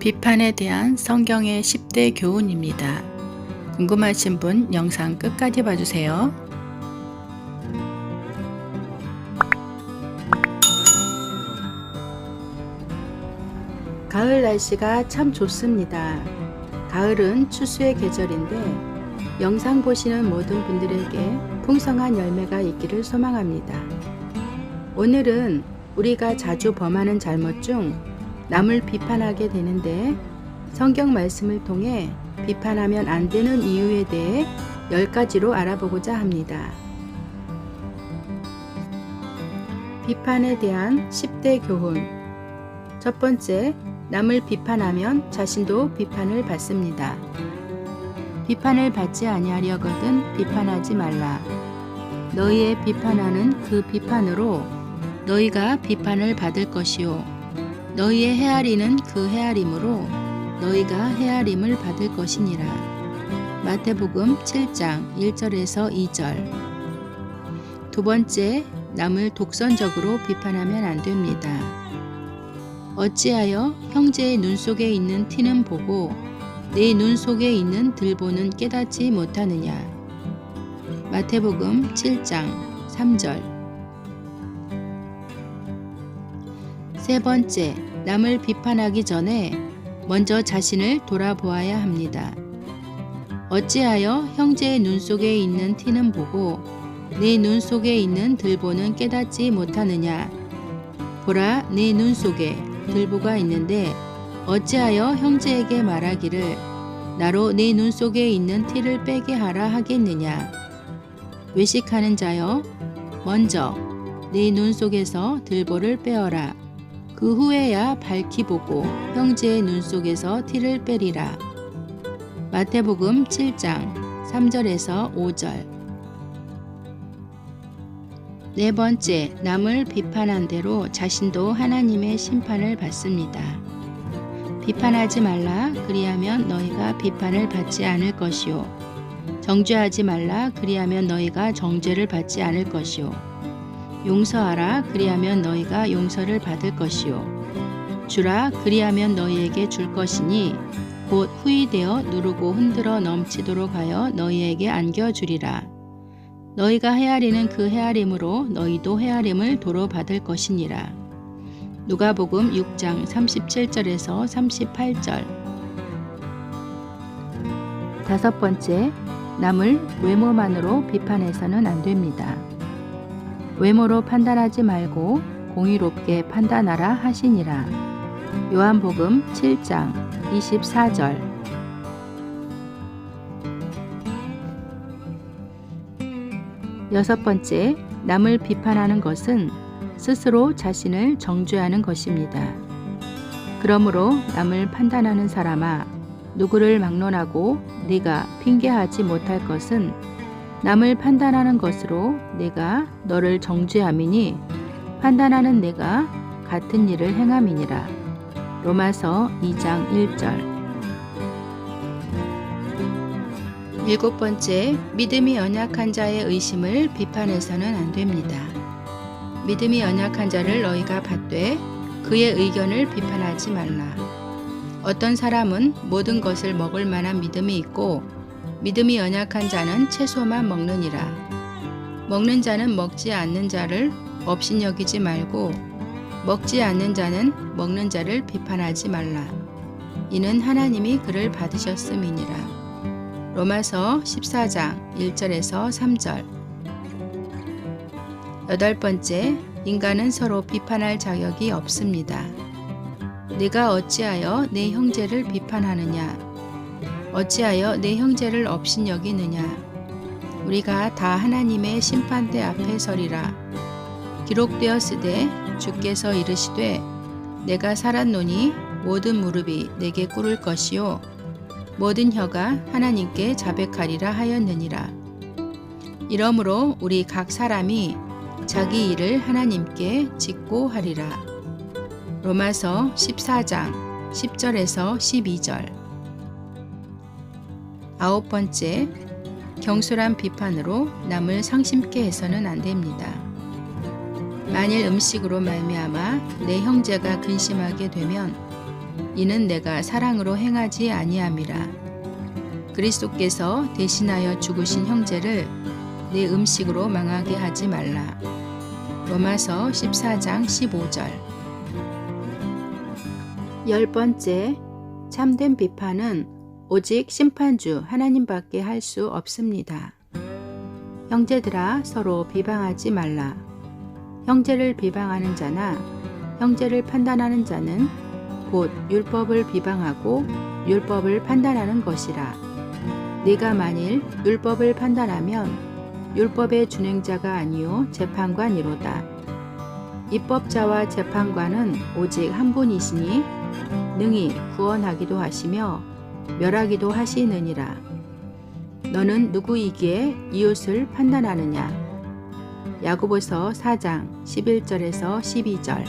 비판에 대한 성경의 10대 교훈입니다. 궁금하신 분 영상 끝까지 봐주세요. 가을 날씨가 참 좋습니다. 가을은 추수의 계절인데 영상 보시는 모든 분들에게 풍성한 열매가 있기를 소망합니다. 오늘은 우리가 자주 범하는 잘못 중 남을 비판하게 되는데 성경 말씀을 통해 비판하면 안 되는 이유에 대해 10가지로 알아보고자 합니다. 비판에 대한 10대 교훈. 첫 번째, 남을 비판하면 자신도 비판을 받습니다. 비판을 받지 아니하려거든 비판하지 말라. 너희의 비판하는 그 비판으로 너희가 비판을 받을 것이요. 너희의 헤아리는 그 헤아림으로 너희가 헤아림을 받을 것이니라. 마태복음 7장 1절에서 2절. 두 번째, 남을 독선적으로 비판하면 안 됩니다. 어찌하여 형제의 눈 속에 있는 티는 보고 내 눈 속에 있는 들보는 깨닫지 못하느냐. 마태복음 7장 3절. 세 번째, 남을 비판하기 전에 먼저 자신을 돌아보아야 합니다. 어찌하여 형제의 눈 속에 있는 티는 보고 내 눈 속에 있는 들보는 깨닫지 못하느냐. 보라, 내 눈 속에 들보가 있는데 어찌하여 형제에게 말하기를 나로 내 눈 속에 있는 티를 빼게 하라 하겠느냐. 외식하는 자여, 먼저 내 눈 속에서 들보를 빼어라. 그 후에야 밝히 보고 형제의 눈 속에서 티를 빼리라. 마태복음 7장 3절에서 5절. 네 번째, 남을 비판한 대로 자신도 하나님의 심판을 받습니다. 비판하지 말라, 그리하면 너희가 비판을 받지 않을 것이요. 정죄하지 말라, 그리하면 너희가 정죄를 받지 않을 것이요. 용서하라. 그리하면 너희가 용서를 받을 것이요. 주라 그리하면 너희에게 줄 것이니 곧 후이되어 누르고 흔들어 넘치도록 하여 너희에게 안겨 주리라. 너희가 헤아리는 그 헤아림으로 너희도 헤아림을 도로 받을 것이니라. 누가복음 6장 37절에서 38절. 다섯 번째 남을 외모만으로 비판해서는 안 됩니다. 외모로 판단하지 말고 공의롭게 판단하라 하시니라. 요한복음 7장 24절 여섯 번째, 남을 비판하는 것은 스스로 자신을 정죄하는 것입니다. 그러므로 남을 판단하는 사람아, 누구를 막론하고 네가 핑계하지 못할 것은 남을 판단하는 것으로 내가 너를 정죄함이니 판단하는 내가 같은 일을 행함이니라. 로마서 2장 1절 일곱 번째, 믿음이 연약한 자의 의심을 비판해서는 안 됩니다. 믿음이 연약한 자를 너희가 받되 그의 의견을 비판하지 말라. 어떤 사람은 모든 것을 먹을 만한 믿음이 있고 믿음이 연약한 자는 채소만 먹느니라. 먹는 자는 먹지 않는 자를 업신여기지 말고 먹지 않는 자는 먹는 자를 비판하지 말라. 이는 하나님이 그를 받으셨음이니라. 로마서 14장 1절에서 3절. 여덟 번째, 인간은 서로 비판할 자격이 없습니다. 네가 어찌하여 내 형제를 비판하느냐? 어찌하여 내 형제를 업신 여기느냐? 우리가 다 하나님의 심판대 앞에 서리라. 기록되었으되 주께서 이르시되 내가 살았노니 모든 무릎이 내게 꿇을 것이요 모든 혀가 하나님께 자백하리라 하였느니라. 이러므로 우리 각 사람이 자기 일을 하나님께 짓고 하리라. 로마서 14장 10절에서 12절 아홉 번째, 경솔한 비판으로 남을 상심케 해서는 안 됩니다. 만일 음식으로 말미암아 내 형제가 근심하게 되면 이는 내가 사랑으로 행하지 아니함이라. 그리스도께서 대신하여 죽으신 형제를 내 음식으로 망하게 하지 말라. 로마서 14장 15절. 열 번째, 참된 비판은 오직 심판주 하나님밖에 할 수 없습니다. 형제들아 서로 비방하지 말라. 형제를 비방하는 자나 형제를 판단하는 자는 곧 율법을 비방하고 율법을 판단하는 것이라. 네가 만일 율법을 판단하면 율법의 준행자가 아니요 재판관이로다. 입법자와 재판관은 오직 한 분이시니 능히 구원하기도 하시며 멸하기도 하시느니라. 너는 누구이기에 이웃을 판단하느냐? 야고보서 4장 11절에서 12절.